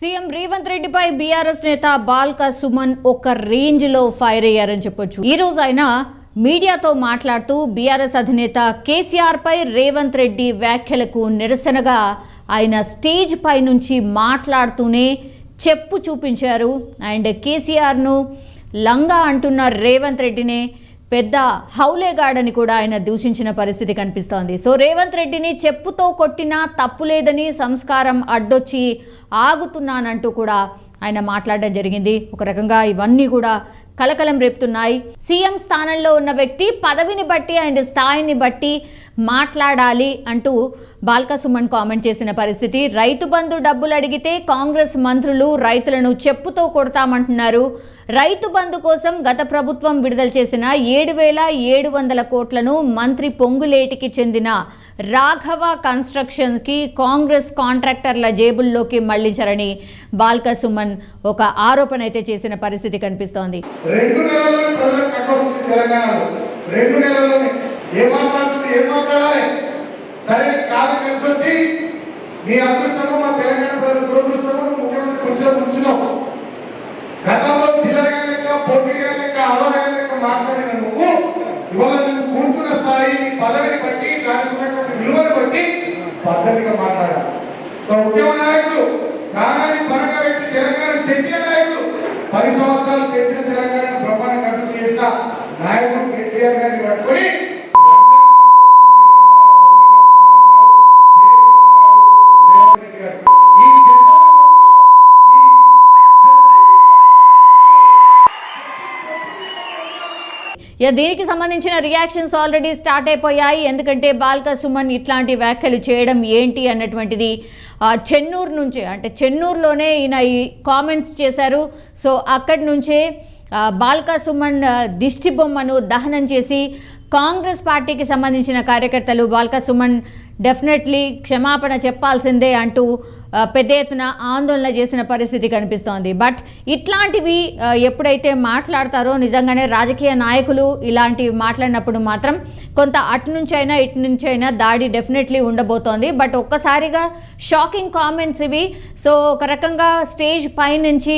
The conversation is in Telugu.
సీఎం రేవంత్ రెడ్డిపై బీఆర్ఎస్ నేత బాల్కా సుమన్ ఒక రేంజ్లో ఫైర్ అయ్యారని చెప్పొచ్చు. ఈ రోజు ఆయన మీడియాతో మాట్లాడుతూ బీఆర్ఎస్ అధినేత కేసీఆర్ పై రేవంత్ రెడ్డి వ్యాఖ్యలకు నిరసనగా ఆయన స్టేజ్ పై నుంచి మాట్లాడుతూనే చెప్పు చూపించారు. అండ్ కేసీఆర్ను లంగా అంటున్న రేవంత్ రెడ్డినే పెద్ద హౌలేగాడని కూడా ఆయన దూషించిన పరిస్థితి కనిపిస్తోంది. సో రేవంత్ రెడ్డిని చెప్పుతో కొట్టినా తప్పులేదని సంస్కారం అడ్డొచ్చి ఆగుతున్నానంటూ కూడా ఆయన మాట్లాడడం జరిగింది. ఒక రకంగా ఇవన్నీ కూడా కలకలం రేపుతున్నాయి. సీఎం స్థానంలో ఉన్న వ్యక్తి పదవిని బట్టి అండ్ స్థాయిని బట్టి మాట్లాడాలి అంటూ బాల్కసుమన్ కామెంట్ చేసిన పరిస్థితి. రైతు బంధు డబ్బులు అడిగితే కాంగ్రెస్ మంత్రులు రైతులను చెప్పుతో కొడతామంటున్నారు. రైతు బంధు కోసం గత ప్రభుత్వం విడుదల చేసిన ఏడు వేల ఏడు వందల కోట్లను మంత్రి పొంగులేటికి చెందిన రాఘవ కన్స్ట్రక్షన్కి కాంగ్రెస్ కాంట్రాక్టర్ల జేబుల్లోకి మళ్ళించారని బాల్క సుమన్ ఒక ఆరోపణ అయితే చేసిన పరిస్థితి కనిపిస్తోంది. రెండు నెలల్లోనే ప్రజలకు కక్కొస్తుంది తెలంగాణలో. రెండు నెలల్లోనే. ఏం మాట్లాడుతుంది ఏం మాట్లాడాలి? సరే కాలం కలిసి వచ్చి నీ అదృష్టము మా తెలంగాణ ప్రజల దురదృష్టము నువ్వు ముఖ్యమంత్రి కూర్చో కూర్చున్నావు. గతంలో చిల్లరగా లెక్క పోటీగా లెక్క అవరగా లెక్క మాట్లాడిన నువ్వు ఇవాళ నువ్వు కూర్చున్న స్థాయి నీ పదవిని బట్టి దానికి ఉన్నటువంటి విలువను బట్టి పద్ధతిగా మాట్లాడాలి. ఒక ఉద్యమ నాయకుడు ప్రాణాన్ని పరంగా పెట్టి తెలంగాణ తెచ్చిన నాయకుడు పది సంవత్సరాలు తెచ్చిన తెలంగాణ బ్రహ్మాండంగా అభివృద్ధి చేసిన నాయకుడు కేసీఆర్ గారిని పట్టుకొని రేవంత్ రెడ్డి గారు. ఈ చెత్త ఈ ఇక దీనికి సంబంధించిన రియాక్షన్స్ ఆల్రెడీ స్టార్ట్ అయిపోయాయి. ఎందుకంటే బాల్క సుమన్ ఇట్లాంటి వ్యాఖ్యలు చేయడం ఏంటి అన్నటువంటిది చెన్నూరు నుంచే అంటే చెన్నూరులోనే ఈయన ఈ కామెంట్స్ చేశారు. సో అక్కడి నుంచే ఆ, బాల్క సుమన్ దిష్టి బొమ్మను దహనం చేసి కాంగ్రెస్ పార్టీకి సంబంధించిన కార్యకర్తలు బాల్క సుమన్ డెఫినెట్లీ క్షమాపణ చెప్పాల్సిందే అంటూ పెద్ద ఎత్తున ఆందోళన చేసిన పరిస్థితి కనిపిస్తోంది. బట్ ఇట్లాంటివి ఎప్పుడైతే మాట్లాడతారో నిజంగానే రాజకీయ నాయకులు ఇలాంటివి మాట్లాడినప్పుడు మాత్రం కొంత అటు నుంచి అయినా ఇటు నుంచి అయినా దాడి డెఫినెట్లీ ఉండబోతోంది. బట్ ఒక్కసారిగా షాకింగ్ కామెంట్స్ ఇవి. సో ఒక రకంగా స్టేజ్ పై నుంచి